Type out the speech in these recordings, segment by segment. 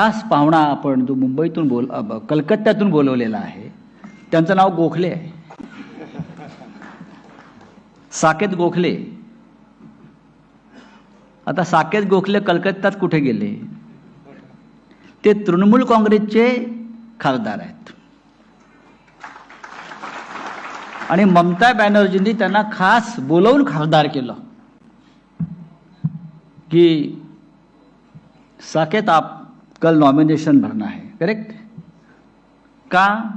खास पाहुणा आपण जो मुंबईतून बोल कलकत्त्यातून बोलवलेला आहे त्यांचं नाव गोखले आहे. साकेत गोखले. आता साकेत गोखले कलकत्त्यात कुठे गेले? ते तृणमूल काँग्रेसचे खासदार आहेत. आणि ममता बॅनर्जींनी त्यांना खास बोलवून खासदार केलं. की साकेत आप कल नॉमिनेशन भरना है करेक्ट का?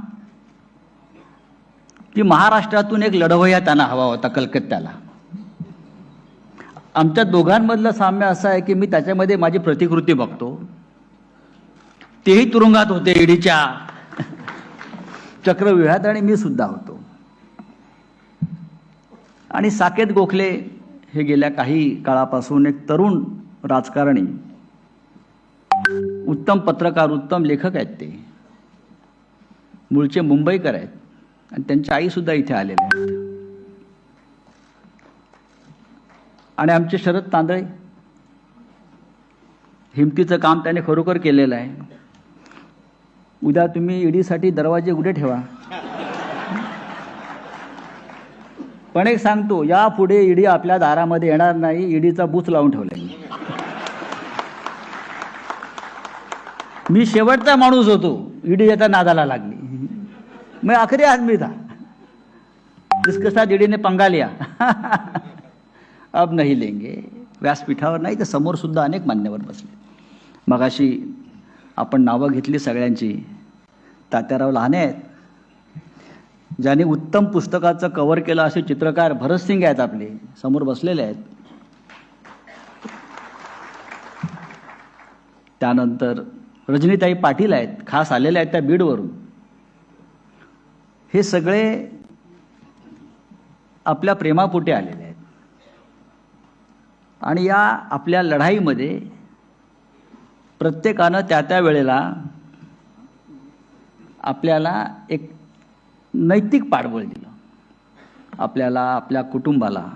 की महाराष्ट्रातून एक लढवय्या त्यांना हवा होता कलकत्त्याला. आमच्या दोघांमधलं साम्य असं आहे की मी त्याच्यामध्ये माझी प्रतिकृती बघतो. तेही तुरुंगात होते ईडीच्या चक्रव्यूहात आणि मी सुद्धा होतो. आणि साकेत गोखले हे गेल्या काही काळापासून एक तरुण राजकारणी उत्तम पत्रकार उत्तम लेखक आहेत ते. मूळचे मुंबईकर आहेत. आणि त्यांची आई सुद्धा इथे आलेल्या आहेत. आणि आमचे शरद तांदळे. हिमतीचं काम त्याने खरोखर केलेलं आहे. उद्या तुम्ही ईडीसाठी दरवाजे उघडे ठेवा. पण एक सांगतो यापुढे ईडी आपल्या दारामध्ये येणार नाही ईडीचा बूथ लावून ठेवलाय मी. शेवटचा माणूस होतो. ईडी येता नादाला लागली. मी आखरी आदमी था. जिसके साथ ईडी ने पंगा लिया. अब नाही लेंगे. व्यासपीठावर नाही तर समोर सुद्धा अनेक मान्यवर बसले. मगाशी आपण नावं घेतली सगळ्यांची. तात्याराव लहाने आहेत. ज्यांनी उत्तम पुस्तकाचं कव्हर केलं असे चित्रकार भरतसिंग आहेत आपले. समोर बसलेले आहेत. त्यानंतर रजनीताई पाटील आहेत खास आलेले आहेत त्या बीडवरून. हे सगळे आपल्या प्रेमापुटे आलेले आहेत. आणि या आपल्या लढाईमध्ये प्रत्येकानं त्या त्या वेळेला आपल्याला एक नैतिक पाठबळ दिलं. आपल्याला आपल्या कुटुंबाला.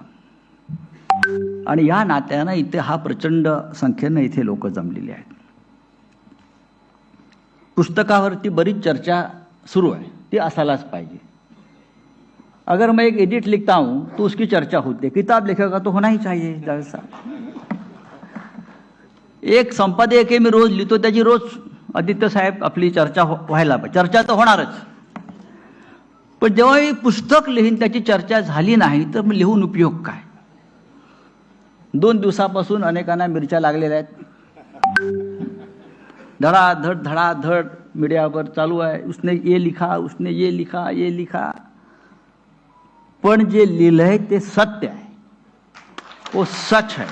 आणि या नात्यानं इथे हा प्रचंड संख्येनं इथे लोक जमलेली आहेत. पुस्तकावरती बरीच चर्चा सुरू है ती असायलाच पाहिजे. अगर मैं एक एडिट लिखता हूं तो उसकी चर्चा होती है. किताब लिखेगा तो होना ही चाहिए जलसा एक संपादक आहे मी रोज लिहितो त्याची रोज आदित्य साहेब आपली चर्चा हो- व्हायला पाहिजे. चर्चा तर होणारच. पण जेव्हा मी पुस्तक लिहीन त्याची चर्चा झाली नाही तर मग लिहून उपयोग काय? दोन दिवसापासून अनेकांना मिरच्या लागलेल्या आहेत. धडाधड धडाधड मीडियावर चालू आहे उसने ये लिखा उसने ये लिखा ये लिखा। पण जे लिहिलंय ते सत्य आहे वो सच है।